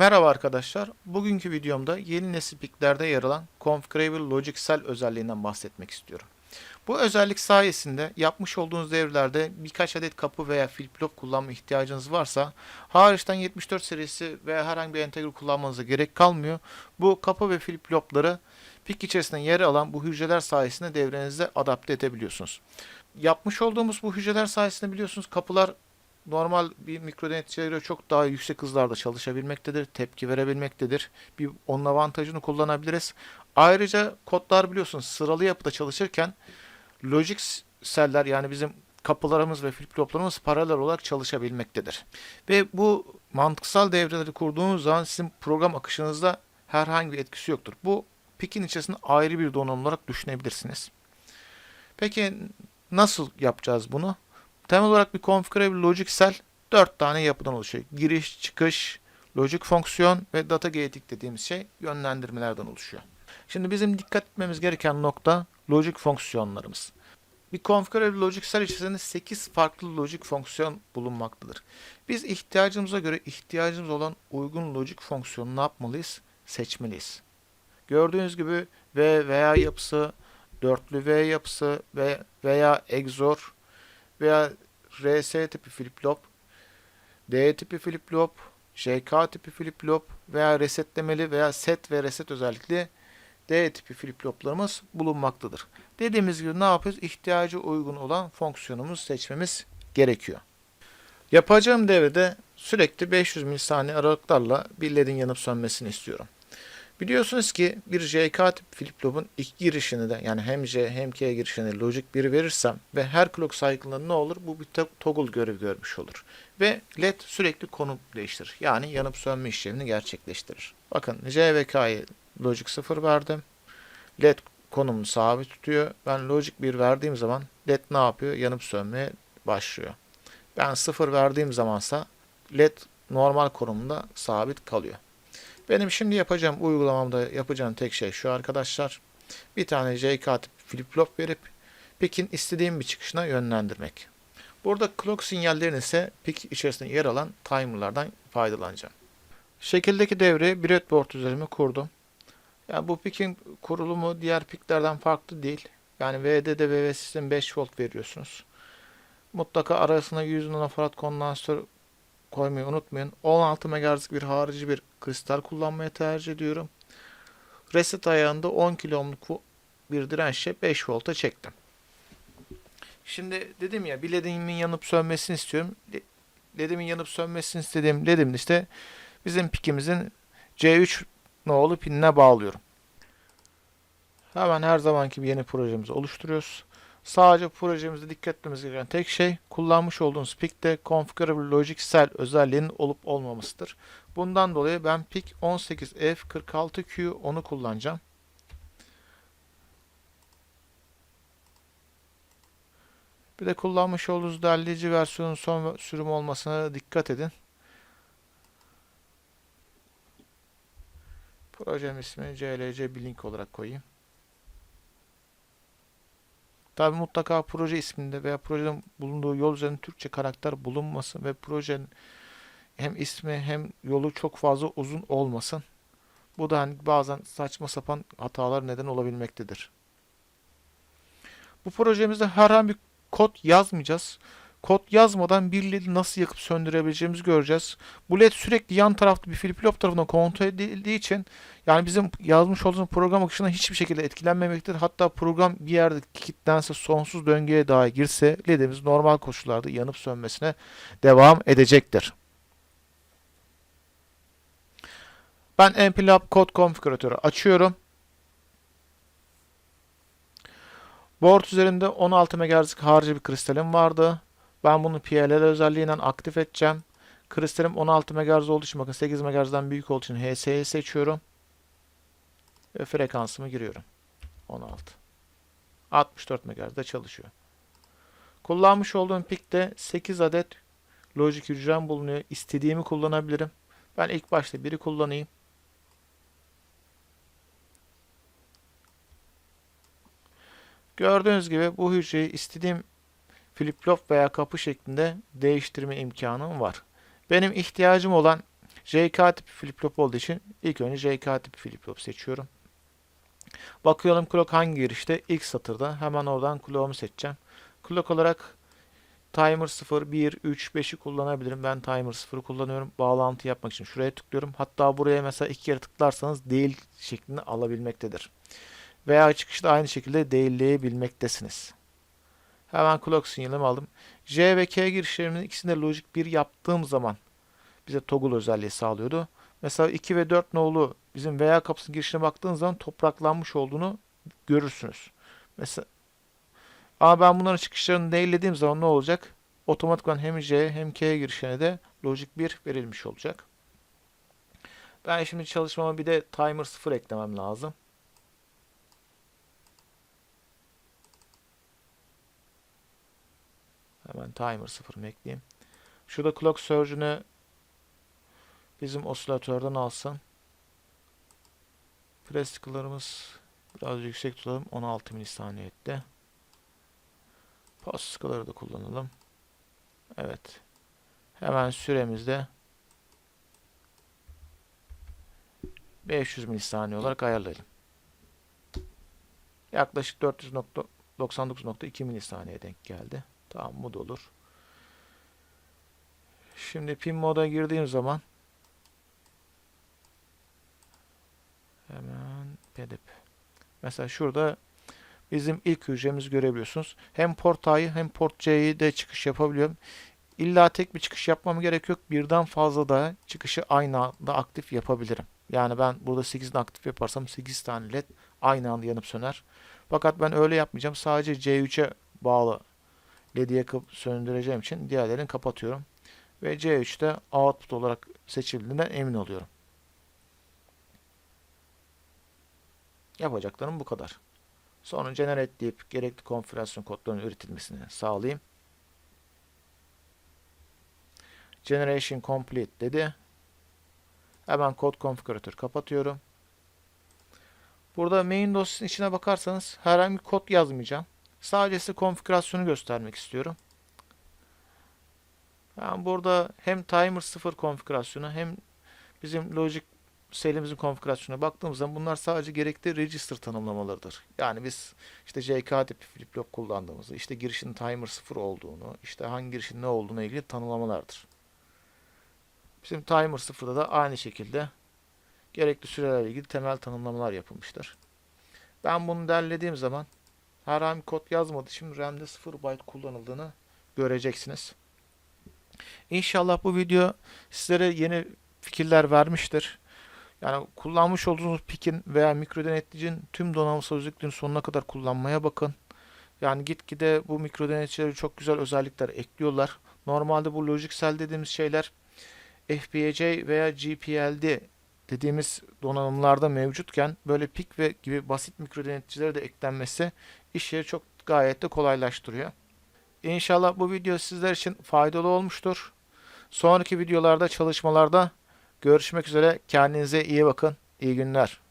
Merhaba arkadaşlar. Bugünkü videomda yeni nesil piklerde yer alan Configurable Logic Cell özelliğinden bahsetmek istiyorum. Bu özellik sayesinde yapmış olduğunuz devrilerde birkaç adet kapı veya flip-flop kullanma ihtiyacınız varsa hariçten 74 serisi veya herhangi bir entegre kullanmanıza gerek kalmıyor. Bu kapı ve flip-flopları pik içerisinde yer alan bu hücreler sayesinde devrenizde adapte edebiliyorsunuz. Yapmış olduğumuz bu hücreler sayesinde biliyorsunuz kapılar normal bir mikro deneticilere göre çok daha yüksek hızlarda çalışabilmektedir, tepki verebilmektedir. Bir onun avantajını kullanabiliriz. Ayrıca kodlar biliyorsunuz sıralı yapıda çalışırken logic seller yani bizim kapılarımız ve flip-floplarımız paralel olarak çalışabilmektedir. Ve bu mantıksal devreleri kurduğunuz zaman sizin program akışınızda herhangi bir etkisi yoktur. Bu pikin içerisinde ayrı bir donanım olarak düşünebilirsiniz. Peki nasıl yapacağız bunu? Temel olarak bir configurable logic cell 4 tane yapıdan oluşuyor. Giriş, çıkış, logic fonksiyon ve data gating dediğimiz şey yönlendirmelerden oluşuyor. Şimdi bizim dikkat etmemiz gereken nokta logic fonksiyonlarımız. Bir configurable logic cell içerisinde 8 farklı logic fonksiyon bulunmaktadır. Biz ihtiyacımıza göre ihtiyacımız olan uygun logic fonksiyonu ne yapmalıyız? Seçmeliyiz. Gördüğünüz gibi V veya yapısı, dörtlü V yapısı ve veya XOR veya RS tipi flip-flop, D tipi flip-flop, JK tipi flip-flop veya resetlemeli veya set ve reset özellikli D tipi flip-floplarımız bulunmaktadır. Dediğimiz gibi ne yapıyoruz? İhtiyacı uygun olan fonksiyonumuzu seçmemiz gerekiyor. Yapacağım devrede sürekli 500 milisaniye aralıklarla bir ledin yanıp sönmesini istiyorum. Biliyorsunuz ki bir JK tip flip-flop'un ilk girişini de yani hem J hem K girişini logic 1 verirsem ve her clock cycle'ında ne olur? Bu bir to- toggle görevi görmüş olur. Ve led sürekli konum değiştirir. Yani yanıp sönme işlemini gerçekleştirir. Bakın J ve K'yı logic 0 verdim. led konumunu sabit tutuyor. Ben logic 1 verdiğim zaman led ne yapıyor? Yanıp sönmeye başlıyor. Ben 0 verdiğim zamansa led normal konumunda sabit kalıyor. Benim şimdi yapacağım uygulamamda yapacağım tek şey şu arkadaşlar. Bir tane JK tip flip-flop verip pikin istediğim bir çıkışına yönlendirmek. Burada clock sinyallerini ise pik içerisinde yer alan timerlardan faydalanacağım. Şekildeki devreyi breadboard üzerime kurdum. Yani bu pikin kurulumu diğer piklerden farklı değil. Yani VD'de VV sistem 5 volt veriyorsunuz. Mutlaka arasına 100 nanofarad kondansatör koymayı unutmayın. 16 MHz'lik bir harici bir kristal kullanmayı tercih ediyorum. Reset ayağında 10 kilo ohmluk bir dirençle 5 volta çektim. Şimdi dedim ya bir ledimin yanıp sönmesini istiyorum. Le- Ledimin yanıp sönmesini istediğim ledim işte bizim pikimizin C3 nolu pinine bağlıyorum. Hemen her zamanki gibi yeni projemizi oluşturuyoruz. Sadece projemizde dikkat etmemiz gereken tek şey kullanmış olduğunuz PIC'te Configurable Logic özelliğinin olup olmamasıdır. Bundan dolayı ben PIC 18F46Q onu kullanacağım. Bir de kullanmış olduğunuz derleyici versiyonun son sürüm olmasına dikkat edin. Projem ismini CLC Blink olarak koyayım. Tabi mutlaka proje isminde veya projenin bulunduğu yol üzerinde Türkçe karakter bulunmasın ve projenin hem ismi hem yolu çok fazla uzun olmasın. Bu da hani bazen saçma sapan hatalar neden olabilmektedir. Bu projemizde herhangi bir kod yazmayacağız. Kod yazmadan bir ledi nasıl yakıp söndürebileceğimizi göreceğiz. Bu led sürekli yan tarafta bir flip-flop tarafından kontrol edildiği için yani bizim yazmış olduğumuz program akışına hiçbir şekilde etkilenmemektedir. Hatta program bir yerde kilitlense sonsuz döngüye dahi girse ledimiz normal koşullarda yanıp sönmesine devam edecektir. Ben nplab kod konfigüratörü açıyorum. Board üzerinde 16 MHz'lik harici bir kristalim vardı. Ben bunu PLL özelliğiyle aktif edeceğim. Kristalim 16 MHz olduğu için bakın 8 MHz'den büyük olduğu için HS'yi seçiyorum. Ve frekansımı giriyorum. 16. 64 MHz'de çalışıyor. Kullanmış olduğum pikte 8 adet logic hücrem bulunuyor. İstediğimi kullanabilirim. Ben ilk başta biri kullanayım. Gördüğünüz gibi bu hücreyi istediğim flip-flop veya kapı şeklinde değiştirme imkanım var. Benim ihtiyacım olan JK tipi flip flop olduğu için ilk önce JK tipi flip flop seçiyorum. Bakıyorum clock hangi girişte? İlk satırda. Hemen oradan clock'umu seçeceğim. Clock olarak timer 0, 1, 3, 5'i kullanabilirim. Ben timer 0'ı kullanıyorum. Bağlantı yapmak için şuraya tıklıyorum. Hatta buraya mesela iki kere tıklarsanız değil şeklini alabilmektedir. Veya çıkışta aynı şekilde değilleyebilmektesiniz. Hemen clock sinyalimi aldım. J ve K girişlerimin ikisinde logic 1 yaptığım zaman bize toggle özelliği sağlıyordu. Mesela 2 ve 4 nolu bizim veya kapısının girişine baktığınız zaman topraklanmış olduğunu görürsünüz. Mesela ama ben bunların çıkışlarını değillediğim zaman ne olacak? Otomatikman hem J hem K girişine de logic 1 verilmiş olacak. Ben şimdi çalışmama bir de timer 0 eklemem lazım. Hemen timer 0'ımı ekleyeyim. Şurada clock surge'ünü bizim osilatörden alsın. Press biraz yüksek tutalım. 16 milisaniye etti. Post da kullanalım. Evet. Hemen süremizde 500 milisaniye olarak ayarlayalım. Yaklaşık 499.2 milisaniye denk geldi. Tamam bu da olur. Şimdi pin moda girdiğim zaman hemen pedip. Mesela şurada bizim ilk hücremizi görebiliyorsunuz. Hem port A'yı hem port C'yi de çıkış yapabiliyorum. İlla tek bir çıkış yapmam gerek yok. Birden fazla da çıkışı aynı anda aktif yapabilirim. Yani ben burada 8'ini aktif yaparsam 8 tane led aynı anda yanıp söner. Fakat ben öyle yapmayacağım. Sadece C3'e bağlı LED'i yakıp söndüreceğim için diğerlerini kapatıyorum. Ve C3'te output olarak seçildiğinden emin oluyorum. Yapacaklarım bu kadar. Sonra generate deyip gerekli konfigürasyon kodlarının üretilmesini sağlayayım. Generation complete dedi. Hemen kod konfigüratör kapatıyorum. Burada main dosyasının içine bakarsanız herhangi bir kod yazmayacağım. Sadece size konfigürasyonu göstermek istiyorum. Ben burada hem timer 0 konfigürasyonu hem bizim logic selimizin konfigürasyonuna baktığımız zaman bunlar sadece gerekli register tanımlamalarıdır. Yani biz işte JK tipi flip flop kullandığımızı, işte girişin timer 0 olduğunu, işte hangi girişin ne olduğuna ilgili tanımlamalardır. Bizim timer 0'da da aynı şekilde gerekli sürelerle ilgili temel tanımlamalar yapılmıştır. Ben bunu derlediğim zaman herhangi kod yazmadı. Şimdi RAM'de 0 byte kullanıldığını göreceksiniz. İnşallah bu video sizlere yeni fikirler vermiştir. Yani kullanmış olduğunuz pikin veya mikro denetleyicinin tüm donanımsal özelliklerini sonuna kadar kullanmaya bakın. Yani gitgide bu mikro denetleyicileri çok güzel özellikler ekliyorlar. Normalde bu logiksel dediğimiz şeyler FPGA veya GPLD dediğimiz donanımlarda mevcutken böyle pik ve gibi basit mikro denetleyicilere de eklenmesi işleri çok gayet de kolaylaştırıyor. İnşallah bu video sizler için faydalı olmuştur. Sonraki videolarda çalışmalarda görüşmek üzere. Kendinize iyi bakın. İyi günler.